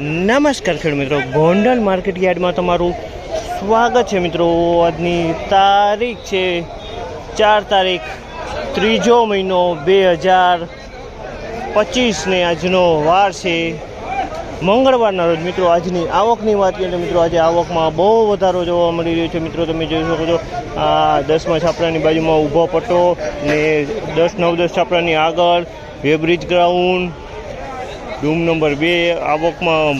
નમસ્કાર ખેડૂત મિત્રો. ગોંડલ માર્કેટ યાર્ડમાં તમારું સ્વાગત છે મિત્રો. આજની તારીખ છે ચાર તારીખ, ત્રીજો મહિનો બે હજાર પચીસને આજનો વાર છે. મંગળવારના રોજ મિત્રો આજની આવકની વાત કરીએ તો મિત્રો આજે આવકમાં બહુ વધારો જોવા મળી રહ્યો છે. મિત્રો તમે જોઈ શકો છો, આ દસમા છાપરાની બાજુમાં ઊભો પટ્ટો ને દસ નવ દસ છાપરાની આગળ વેબ્રિજ ગ્રાઉન્ડ રૂમ નંબર બે આવકમાં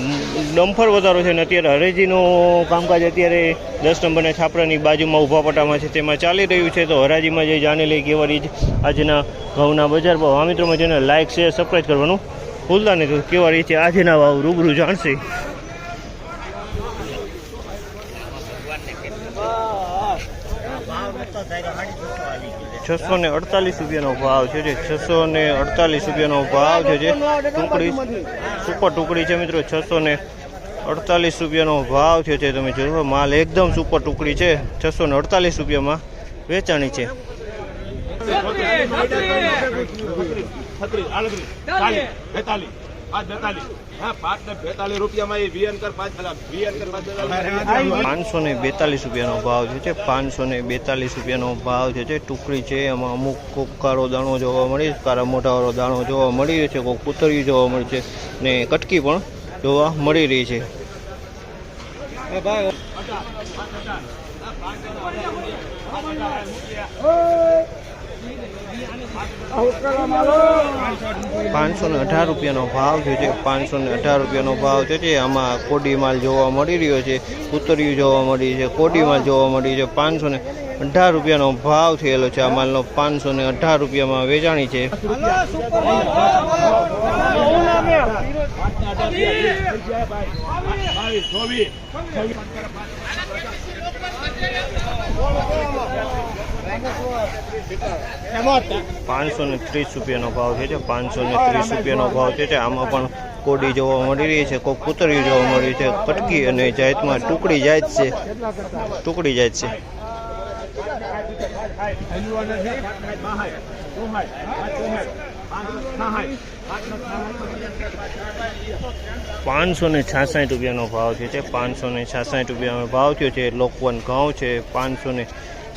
ડમ્ફર વધારો છે ને અત્યારે હરાજીનું કામકાજ અત્યારે દસ નંબરના છાપરાની બાજુમાં ઊભા પટામાં છે. તેમાં ચાલી રહ્યું છે તો હરાજીમાં જે જાણી લઈ કેવા રીત આજના ઘઉંના બજાર ભાવ. આ મિત્રોમાં જેને લાઇક શેર સબસ્ક્રાઈબ કરવાનું ભૂલતા નહીં. તો કેવા રીતે આજના ભાવ રૂબરૂ જાણશે. છસો ને અડતાલીસ રૂપિયાનો ભાવ છે જે છસો ને અડતાલીસ રૂપિયાનો ભાવ છે જે ટુકડી સુપર ટુકડી છે મિત્રો છસો ને અડતાલીસ રૂપિયાનો ભાવ છે જે તમે જોયો માલ એકદમ સુપર ટુકડી છે. છસો ને અડતાલીસ રૂપિયામાં વેચાણી છે. છત્રીસ પાંચસો ને બેતાલીસ રૂપિયાનો ભાવ છે જે પાંચસો ને બેતાલીસ રૂપિયાનો ભાવ છે જે ટુકડી છે એમાં અમુક કોક કાળો દાણો જોવા મળે છે કાળા મોટાવાળો દાણો જોવા મળી રહ્યો છે કોક કુતરિયું જોવા મળે છે ને કટકી પણ જોવા મળી રહી છે. પાંચસો ને અઢાર રૂપિયાનો ભાવ છે. જે પાંચસો ને અઢાર રૂપિયાનો ભાવ છે. આમાં કોડી માલ જોવા મળી રહ્યો છે. કૂતરિયું જોવા મળી છે. કોડી માલ જોવા મળી છે. પાંચસો ને અઢાર રૂપિયાનો ભાવ થયેલો છે. આ માલનો પાંચસો ને અઢાર રૂપિયામાં વેચાણી છે. ચોવીસ પાંચસો ને ત્રીસ રૂપિયાનો ભાવ છે પાંચસો ને ત્રીસ રૂપિયાનો ભાવ છે આમાં પણ કોડી જોવા મળી રહી છે, કોઈ કૂતરી જોવા મળી છે, કટકી અને જાતમાં ટુકડી જાત છે. ટુકડી જાત છે. પાંચસો ને છાસઠ રૂપિયાનો ભાવ છે પાંચસો ને છાસઠ રૂપિયાનો ભાવ થયો છે. લોકવન ઘઉં છે, પાંચસો ને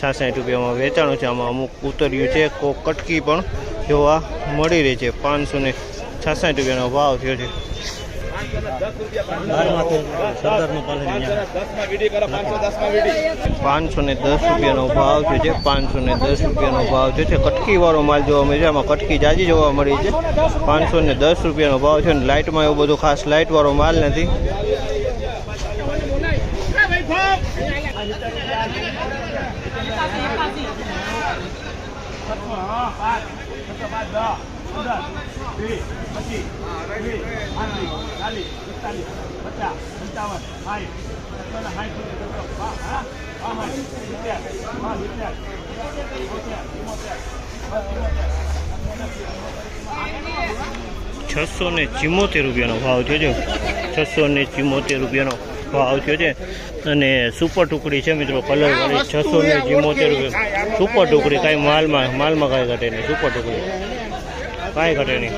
છાસઠ રૂપિયામાં વેચાણું છે. આમાં અમુક ઉતર્યું છે, કોક કટકી પણ જોવા મળી રહી છે. પાંચસો ને છાસઠ રૂપિયાનો ભાવ થયો છે. પાંચસો ને દસ રૂપિયાનો ભાવ થયો છે. પાંચસો ને દસ રૂપિયાનો ભાવ થયો છે. કટકીવાળો કટકી વાળો માલ જોવા મળે છે. આમાં કટકી જાજી જોવા મળી છે. પાંચસો ને દસ રૂપિયાનો ભાવ છે. અને લાઇટમાં એવો બધું ખાસ લાઇટ વાળો માલ નથી. છસો ને ચિમોતેર રૂપિયાનો ભાવ થયો છસો ને ચિમોતેર રૂપિયાનો. ભાવ થયો છે. અને સુપર ટુકડી છે મિત્રો કલર વાળી છસો ને ચિમોતેર સુપર ટુકડી કાંઈ માલમાં માલમાં કાંઈ ઘટે નહીં સુપર ટુકડી. કાંઈ ઘટે નહીં.